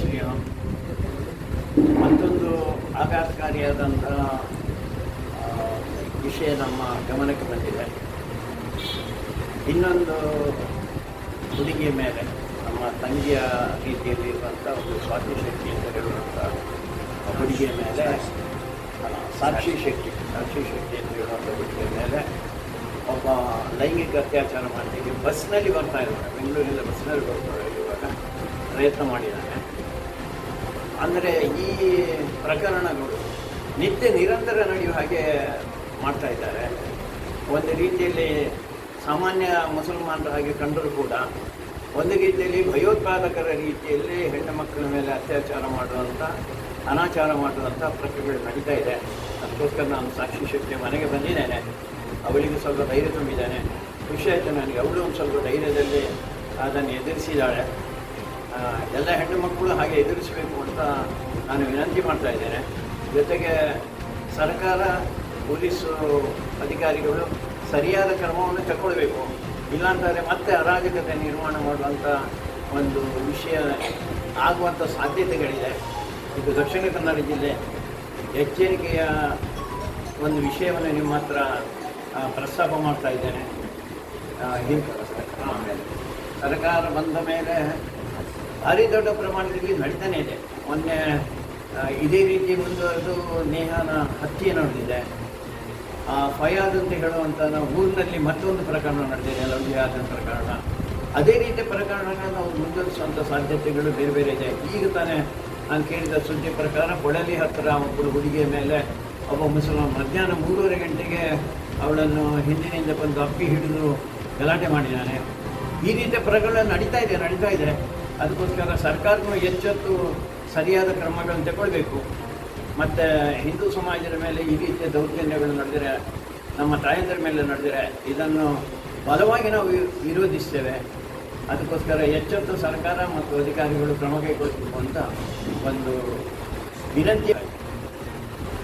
ಶ್ರೀರಾಮ್ ಮತ್ತೊಂದು ಆಘಾತಕಾರಿಯಾದಂತಹ ವಿಷಯ ನಮ್ಮ ಗಮನಕ್ಕೆ ಬಂದಿದೆ. ಇನ್ನೊಂದು ಹುಡುಗಿಯ ಮೇಲೆ, ನಮ್ಮ ತಂಗಿಯ ರೀತಿಯಲ್ಲಿ ಇರುವಂಥ ಒಂದು ಸ್ವಾತಿ ಶಕ್ತಿ ಅಂತ ಹೇಳುವಂಥ ಹುಡುಗಿಯ ಮೇಲೆ ಸಾಕ್ಷಿ ಶಕ್ತಿ ಸಾಕ್ಷಿ ಶಕ್ತಿ ಅಂತ ಹೇಳುವಂಥ ಹುಡುಗಿಯ ಮೇಲೆ ಒಬ್ಬ ಲೈಂಗಿಕ ಅತ್ಯಾಚಾರ ಮಾಡಲಿಕ್ಕೆ ಬಸ್ನಲ್ಲಿ ಬರ್ತಾ ಇರುವಾಗ ಬೆಂಗಳೂರಿಂದ ಬಸ್ನಲ್ಲಿ ಬರ್ತಾ ಇರುವಾಗ ಪ್ರಯತ್ನ ಮಾಡಿದ್ದಾನೆ. ಅಂದರೆ ಈ ಪ್ರಕರಣಗಳು ನಿತ್ಯ ನಿರಂತರ ನಡೆಯುವ ಹಾಗೆ ಮಾಡ್ತಾ ಇದ್ದಾರೆ. ಒಂದು ರೀತಿಯಲ್ಲಿ ಸಾಮಾನ್ಯ ಮುಸಲ್ಮಾನರ ಹಾಗೆ ಕಂಡರೂ ಕೂಡ ಒಂದು ರೀತಿಯಲ್ಲಿ ಭಯೋತ್ಪಾದಕರ ರೀತಿಯಲ್ಲಿ ಹೆಣ್ಣು ಮಕ್ಕಳ ಮೇಲೆ ಅತ್ಯಾಚಾರ ಮಾಡುವಂಥ ಅನಾಚಾರ ಮಾಡುವಂಥ ಪ್ರಕ್ರಿಯೆಗಳು ನಡೀತಾ ಇದೆ. ಅದಕ್ಕೋಸ್ಕರ ನಾನು ಸಾಕ್ಷಿ ಶಕ್ತಿ ಮನೆಗೆ ಬಂದಿದ್ದೇನೆ. ಅವಳಿಗೂ ಸ್ವಲ್ಪ ಧೈರ್ಯ ತುಂಬಿದ್ದೇನೆ. ಖುಷಿ ಆಯಿತು ನನಗೆ. ಅವಳು ಒಂದು ಸ್ವಲ್ಪ ಧೈರ್ಯದಲ್ಲಿ ಅದನ್ನು ಎದುರಿಸಿದ್ದಾಳೆ. ಎಲ್ಲ ಹೆಣ್ಣು ಮಕ್ಕಳು ಹಾಗೆ ಎದುರಿಸಬೇಕು ಅಂತ ನಾನು ವಿನಂತಿ ಮಾಡ್ತಾ ಇದ್ದೇನೆ. ಜೊತೆಗೆ ಸರ್ಕಾರ, ಪೊಲೀಸು, ಅಧಿಕಾರಿಗಳು ಸರಿಯಾದ ಕ್ರಮವನ್ನು ತಗೊಳ್ಬೇಕು. ಇಲ್ಲಾಂತಂದರೆ ಮತ್ತೆ ಅರಾಜಕತೆ ನಿರ್ಮಾಣ ಮಾಡುವಂಥ ಒಂದು ವಿಷಯ ಆಗುವಂಥ ಸಾಧ್ಯತೆಗಳಿದೆ. ಇದು ದಕ್ಷಿಣ ಕನ್ನಡ ಜಿಲ್ಲೆ ಎಚ್ಚರಿಕೆಯ ಒಂದು ವಿಷಯವನ್ನು ನಿಮ್ಮ ಹತ್ರ ಪ್ರಸ್ತಾಪ ಮಾಡ್ತಾ ಇದ್ದೇನೆ. ಸರ್ಕಾರ ಬಂದ ಮೇಲೆ ಭಾರಿ ದೊಡ್ಡ ಪ್ರಮಾಣದಲ್ಲಿ ನಡೀತಾನೆ ಇದೆ. ಮೊನ್ನೆ ಇದೇ ರೀತಿ ಮುಂದುವರೆದು ನೇಹಾನ ಹತ್ಯೆ ನಡೆದಿದೆ. ಆ, ಫಯಾದ್ ಅಂತ ಹೇಳುವಂಥ ಊರಿನಲ್ಲಿ ಮತ್ತೊಂದು ಪ್ರಕರಣ ನಡೆದಿದೆ ಲವ್ಯಾದ ಪ್ರಕರಣ. ಅದೇ ರೀತಿ ಪ್ರಕರಣಗಳನ್ನು ನಾವು ಮುಂದುವರಿಸುವಂಥ ಸಾಧ್ಯತೆಗಳು ಬೇರೆ ಬೇರೆ ಇದೆ. ಈಗ ತಾನೇ ನಾನು ಕೇಳಿದ ಸುದ್ದಿ ಪ್ರಕಾರ ಕೊಳಲಿ ಹತ್ತಿರ ಒಬ್ಬಳು ಹುಡುಗಿಯ ಮೇಲೆ ಒಬ್ಬ ಮುಸಲ್ಮಾನ್ ಮಧ್ಯಾಹ್ನ ಮೂರುವರೆ ಗಂಟೆಗೆ ಅವಳನ್ನು ಹಿಂದಿನಿಂದ ಬಂದು ಅಪ್ಪಿ ಹಿಡಿದು ಗಲಾಟೆ ಮಾಡಿದ್ದಾನೆ. ಈ ರೀತಿಯ ಪ್ರಕರಣ ನಡೀತಾ ಇದೆ ನಡೀತಾ ಇದೆ. ಅದಕ್ಕೋಸ್ಕರ ಸರ್ಕಾರಗಳು ಎಚ್ಚೆತ್ತು ಸರಿಯಾದ ಕ್ರಮಗಳನ್ನು ತಗೊಳ್ಬೇಕು ಮತ್ತು ಹಿಂದೂ ಸಮಾಜದ ಮೇಲೆ ಈ ರೀತಿಯ ದೌರ್ಜನ್ಯಗಳು ನಡೆದರೆ, ನಮ್ಮ ತಾಯಂದ್ರ ಮೇಲೆ ನಡೆದರೆ, ಇದನ್ನು ಬಲವಾಗಿ ನಾವು ವಿರೋಧಿಸ್ತೇವೆ. ಅದಕ್ಕೋಸ್ಕರ ಎಚ್ಚೆತ್ತು ಸರ್ಕಾರ ಮತ್ತು ಅಧಿಕಾರಿಗಳು ಕ್ರಮ ಕೈಗೊಳ್ಳಬೇಕು ಅಂತ ಒಂದು ವಿನಂತಿಯ